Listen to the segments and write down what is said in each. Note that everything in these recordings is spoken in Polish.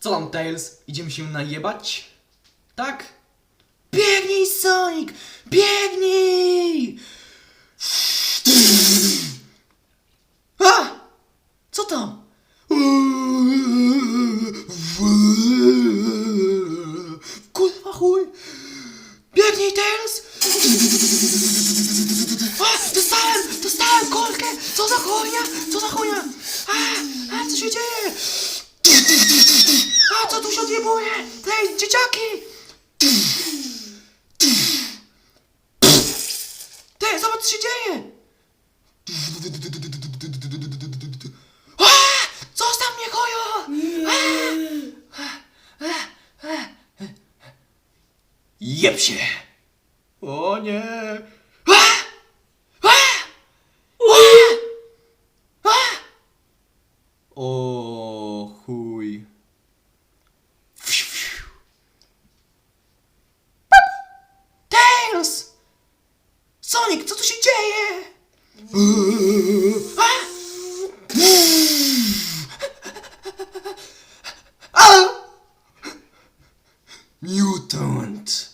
Co tam, Tails? Idziemy się najebać? Tak? Biegnij, Sonic! Biegnij! A! Co tam? Kurwa chuj! Biegnij, Tails! A! Dostałem! Dostałem kolkę! Co za chujnia? Co za chujnia? A! A! Co się dzieje? A! Co tu się odjebuje? Tails, dzieciaki! Ty, zobacz co się dzieje! A! Zostaw mnie, kojo! Jeb się! O nie! A! A! A! A! O Sonic, co tu się dzieje? Mutant!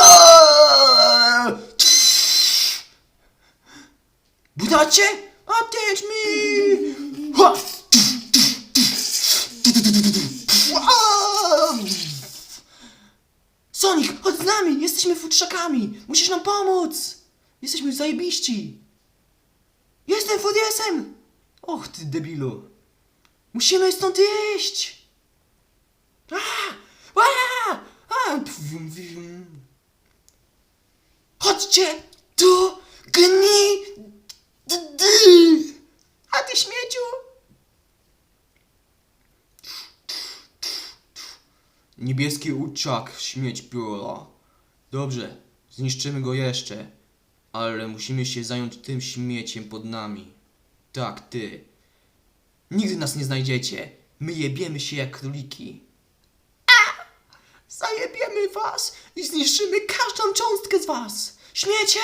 A! Budacie? Odejdź mi! Ha! Sonic, chodź z nami! Jesteśmy futrzakami! Musisz nam pomóc! Jesteśmy zajebiści! Jestem fudiesem! Och ty debilu! Musimy stąd iść! A! A! A! Pfum, pfum. Chodźcie tu! Gni! d- d- A ty śmieciu! Niebieski uczak, śmieć piola. Dobrze, zniszczymy go jeszcze. Ale musimy się zająć tym śmieciem pod nami. Tak, ty. Nigdy nas nie znajdziecie. My jebiemy się jak króliki. A! Zajebiemy was i zniszczymy każdą cząstkę z was. Śmiecie!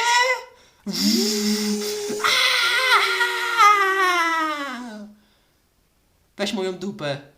Weź moją dupę.